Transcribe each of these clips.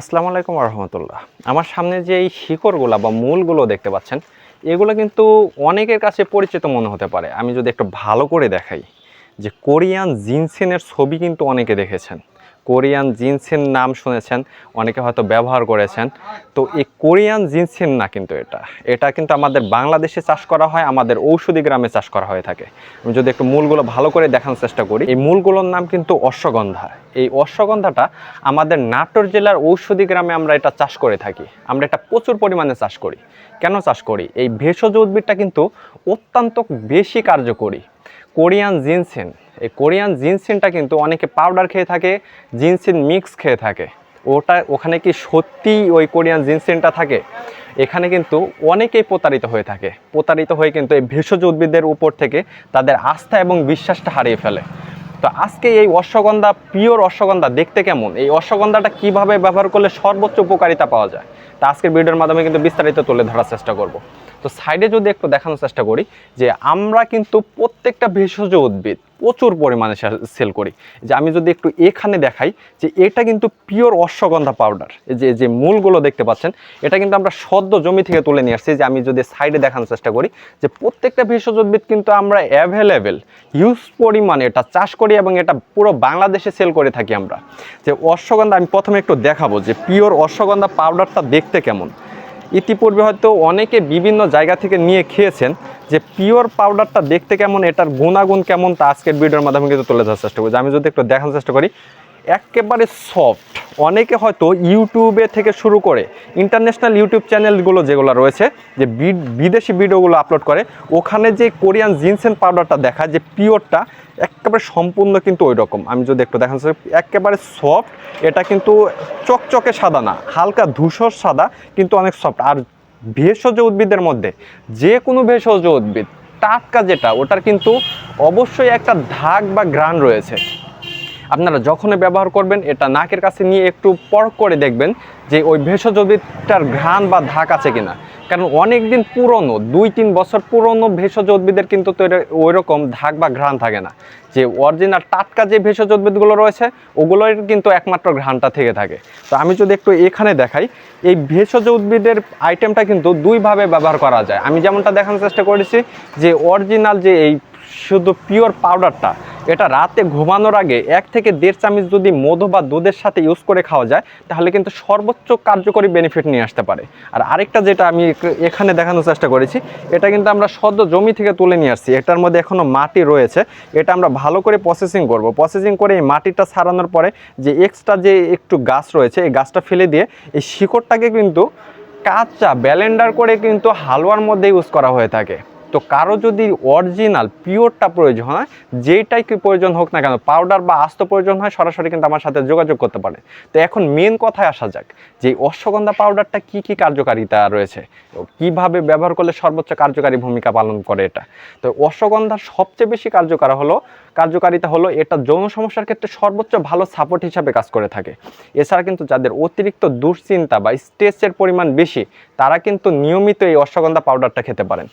আসসালামু আলাইকুম রহমতুল্লাহ আমার সামনে যে এই শিকড়গুলো বা মূলগুলো দেখতে পাচ্ছেন, এগুলো কিন্তু অনেকের কাছে পরিচিত মনে হতে পারে। আমি যদি একটু ভালো করে দেখাই যে কোরিয়ান জিনসেনের ছবি কিন্তু অনেকে দেখেছেন। কোরিয়ান জিনসেন নাম শুনেছেন, অনেকে হয়তো ব্যবহার করেছেন। তো এই কোরিয়ান জিনসেন না কিন্তু এটা। এটা কিন্তু আমাদের বাংলাদেশে চাষ করা হয়, আমাদের ঔষধি গ্রামে চাষ করা হয়ে থাকে। আমি যদি একটু মূলগুলো ভালো করে দেখানোর চেষ্টা করি, এই মূলগুলোর নাম কিন্তু অশ্বগন্ধা। এই অশ্বগন্ধাটা আমাদের নাটোর জেলার ঔষধি গ্রামে আমরা এটা চাষ করে থাকি। আমরা এটা প্রচুর পরিমাণে চাষ করি। কেন চাষ করি? এই ভেষজ উদ্ভিদটা কিন্তু অত্যন্ত বেশি কার্যকরী। কোরিয়ান জিনসেন এই কোরিয়ান জিনসেনটা কিন্তু অনেকে পাউডার খেয়ে থাকে, জিনসিন মিক্স খেয়ে থাকে। ওটা, ওখানে কি সত্যি ওই কোরিয়ান জিনসেনটা থাকে? এখানে কিন্তু অনেকেই প্রতারিত হয়ে থাকে। প্রতারিত হয়ে কিন্তু এই ভেষজ উদ্ভিদের উপর থেকে তাদের আস্থা এবং বিশ্বাসটা হারিয়ে ফেলে। তো আজকে এই অশ্বগন্ধা, পিওর অশ্বগন্ধা দেখতে কেমন? এই অশ্বগন্ধাটা কীভাবে ব্যবহার করলে সর্বোচ্চ উপকারিতা পাওয়া যায়? তা আজকের ভিডিওর মাধ্যমে কিন্তু বিস্তারিত তুলে ধরার চেষ্টা করব। তো সাইডে যদি একটু দেখানোর চেষ্টা করি যে আমরা কিন্তু প্রত্যেকটা ভেষজ উদ্ভিদ প্রচুর পরিমাণে সেল করি। যে আমি যদি একটু এখানে দেখাই যে এটা কিন্তু পিওর অশ্বগন্ধা পাউডার যে যে মূলগুলো দেখতে পাচ্ছেন, এটা কিন্তু আমরা সদ্য জমি থেকে তুলে নিয়ে আসছি যে আমি যদি সাইডে দেখানোর চেষ্টা করি যে প্রত্যেকটা ভেষজ উদ্ভিদ কিন্তু আমরা অ্যাভেলেবেল হিউজ পরিমাণে এটা চাষ করি এবং এটা পুরো বাংলাদেশে সেল করে থাকি আমরা। যে অশ্বগন্ধা আমি প্রথমে একটু দেখাবো যে পিওর অশ্বগন্ধা পাউডারটা দেখতে কেমন। ইতিপূর্বে হয়তো অনেকে বিভিন্ন জায়গা থেকে নিয়ে খেয়েছেন যে পিওর পাউডারটা দেখতে কেমন, এটার গুণাগুণ কেমন তা আজকের ভিডিওর মাধ্যমে কিন্তু তুলে ধরার চেষ্টা করছি। আমি যদি একটু দেখানোর চেষ্টা করি, একেবারে সফট। অনেকে হয়তো ইউটিউবে থেকে শুরু করে ইন্টারন্যাশনাল ইউটিউব চ্যানেলগুলো যেগুলো রয়েছে, যে বিদেশি ভিডিওগুলো আপলোড করে, ওখানে যে কোরিয়ান জিনসেন পাউডারটা দেখা যে পিওরটা একেবারে সম্পূর্ণ কিন্তু ওই রকম আমি যদি একটু দেখান একেবারে সফট এটা কিন্তু চকচকে সাদা না, হালকা ধূসর সাদা, কিন্তু অনেক সফট আর ভেষজ উদ্ভিদের মধ্যে যে কোনো ভেষজ উদ্ভিদ, টাটকা যেটা, ওটার কিন্তু অবশ্যই একটা ধাক বা গ্রান রয়েছে। আপনারা যখনই ব্যবহার করবেন, এটা নাকের কাছে নিয়ে একটু পরখ করে দেখবেন যে ওই ভেষজ উদ্ভিদটার ঘ্রাণ বা ধাক আছে কিনা। কারণ অনেক দিন পুরনো, দুই তিন বছর পুরনো ভেষজ উদ্ভিদের কিন্তু তো ওই রকম ধাক বা ঘ্রাণ থাকে না। যে অরিজিনাল টাটকা যে ভেষজ উদ্ভিদগুলো রয়েছে, ওগুলোর কিন্তু একমাত্র ঘ্রাণটা থেকে থাকে। তো আমি যদি একটু এখানে দেখাই, এই ভেষজ উদ্ভিদের আইটেমটা কিন্তু দুইভাবে ব্যবহার করা যায়। আমি যেমনটা দেখানোর চেষ্টা করেছি যে অরিজিনাল যে এই শুধু পিওর পাউডারটা, এটা রাতে ঘুমানোর আগে এক থেকে দেড় চামচ যদি মধু বা দুধের সাথে ইউজ করে খাওয়া যায়, তাহলে কিন্তু সর্বোচ্চ কার্যকরী বেনিফিট নিয়ে আসতে পারে। আর আরেকটা যেটা আমি এখানে দেখানোর চেষ্টা করেছি, এটা কিন্তু আমরা সদ্য জমি থেকে তুলে নিয়ে আসছি। এটার মধ্যে এখনও মাটি রয়েছে। এটা আমরা ভালো করে প্রসেসিং করব। প্রসেসিং করে এই মাটিটা ছাড়ানোর পরে যে এক্সট্রা যে একটু গাছ রয়েছে, এই গাছটা ফেলে দিয়ে এই শিকড়টাকে কিন্তু কাঁচা ব্যালেন্ডার করে কিন্তু হালুয়ার মধ্যে ইউজ করা হয়ে থাকে। তো কারও যদি অরিজিনাল পিওরটা প্রয়োজন হয়, যেইটাই কি প্রয়োজন হোক না কেন পাউডার বা আস্ত প্রয়োজন হয়, সরাসরি কিন্তু আমার সাথে যোগাযোগ করতে পারে। তো এখন মেন কথায় আসা যাক, যে অশ্বগন্ধা পাউডারটা কি কি কার্যকারিতা রয়েছে? কীভাবে ব্যবহার করলে সর্বোচ্চ কার্যকারী ভূমিকা পালন করে এটা? তো অশ্বগন্ধার সবচেয়ে বেশি কার্যকর হলো, কার্যকারিতা হলো এটা যৌন সমস্যার ক্ষেত্রে সর্বোচ্চ ভালো সাপোর্ট হিসাবে কাজ করে থাকে। এছাড়া কিন্তু যাদের অতিরিক্ত দুশ্চিন্তা বা স্ট্রেসের পরিমাণ বেশি, তারা কিন্তু নিয়মিত এই অশ্বগন্ধা পাউডারটা খেতে পারেন।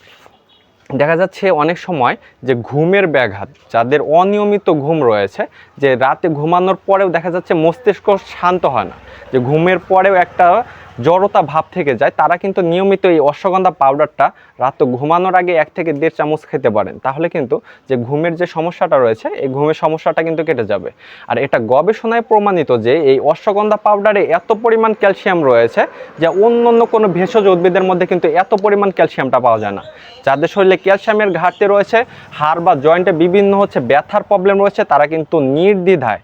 দেখা যাচ্ছে অনেক সময় যে ঘুমের ব্যাঘাত, যাদের অনিয়মিত ঘুম রয়েছে, যে রাতে ঘুমানোর পরেও দেখা যাচ্ছে মস্তিষ্ক শান্ত হয় না। যে ঘুমের পরেও একটা জড়তা ভাব থেকে যায়, তারা কিন্তু নিয়মিত এই অশ্বগন্ধা পাউডারটা রাত ঘুমানোর আগে এক থেকে দেড় চামচ খেতে পারেন। তাহলে কিন্তু যে ঘুমের যে সমস্যাটা রয়েছে, এই ঘুমের সমস্যাটা কিন্তু কেটে যাবে। আর এটা গবেষণায় প্রমাণিত যে এই অশ্বগন্ধা পাউডারে এত পরিমাণ ক্যালসিয়াম রয়েছে যে অন্য অন্য কোনো ভেষজ উদ্ভিদের মধ্যে কিন্তু এত পরিমাণ ক্যালসিয়ামটা পাওয়া যায় না। যাদের শরীরে ক্যালসিয়ামের ঘাটতি রয়েছে, হাড় বা জয়েন্টে বিভিন্ন হচ্ছে ব্যথার প্রবলেম রয়েছে, তারা কিন্তু নির্দ্বিধায়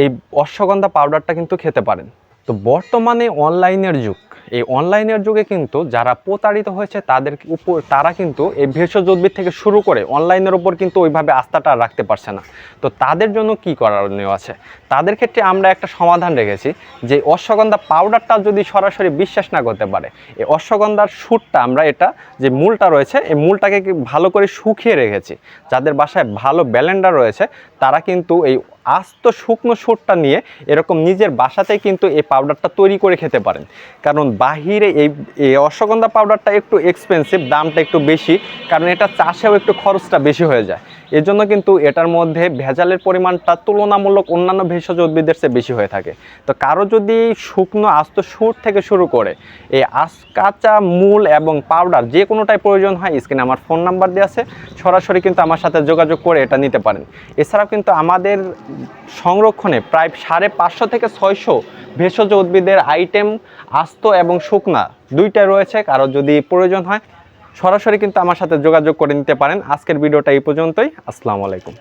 এই অশ্বগন্ধা পাউডারটা কিন্তু খেতে পারেন। তো বর্তমানে অনলাইনের যুগ। এই অনলাইনের যুগে কিন্তু যারা প্রতারিত হয়েছে তাদের উপর, তারা কিন্তু এই ভেষজ উদ্ভিদ থেকে শুরু করে অনলাইনের উপর কিন্তু ওইভাবে আস্থাটা রাখতে পারছে না। তো তাদের জন্য কি করণীয় আছে? তাদের ক্ষেত্রে আমরা একটা সমাধান রেখেছি যে অশ্বগন্ধা পাউডারটা যদি সরাসরি বিশ্বাস না করতে পারে, এই অশ্বগন্ধার সুটটা আমরা এটা যে মূলটা রয়েছে, এই মূলটাকে ভালো করে শুকিয়ে রেখেছি। যাদের বাসায় ভালো ব্যালেন্ডার রয়েছে, তারা কিন্তু এই আস্ত শুকনো সুরটা নিয়ে এরকম নিজের বাসাতেই কিন্তু এই পাউডারটা তৈরি করে খেতে পারেন। কারণ বাহিরে এই এই অশ্বগন্ধা পাউডারটা একটু এক্সপেন্সিভ দামটা একটু বেশি, কারণ এটা চাষেও একটু খরচটা বেশি হয়ে যায়। এর জন্য কিন্তু এটার মধ্যে ভেজালের পরিমাণটা তুলনামূলক অন্যান্য ভেষজ উদ্ভিদের চেয়ে বেশি হয়ে থাকে। তো কারও যদি শুকনো আস্ত সুর থেকে শুরু করে এই আস কাঁচা, মূল এবং পাউডার যে কোনোটাই প্রয়োজন হয়, স্ক্রিনে আমার ফোন নাম্বার দেওয়া আছে, সরাসরি কিন্তু আমার সাথে যোগাযোগ করে এটা নিতে পারেন। এছাড়াও কিন্তু আমাদের সংরক্ষণে প্রায় সাড়ে পাঁচশো থেকে ছয়শো ভেষজ উদ্ভিদের আইটেম আস্ত এবং শুকনা দুইটাই রয়েছে। কারও যদি প্রয়োজন হয় সরাসরি কিন্তু আমার সাথে যোগাযোগ করে নিতে পারেন। আজকের ভিডিওটা এই পর্যন্তই। আসসালামু আলাইকুম।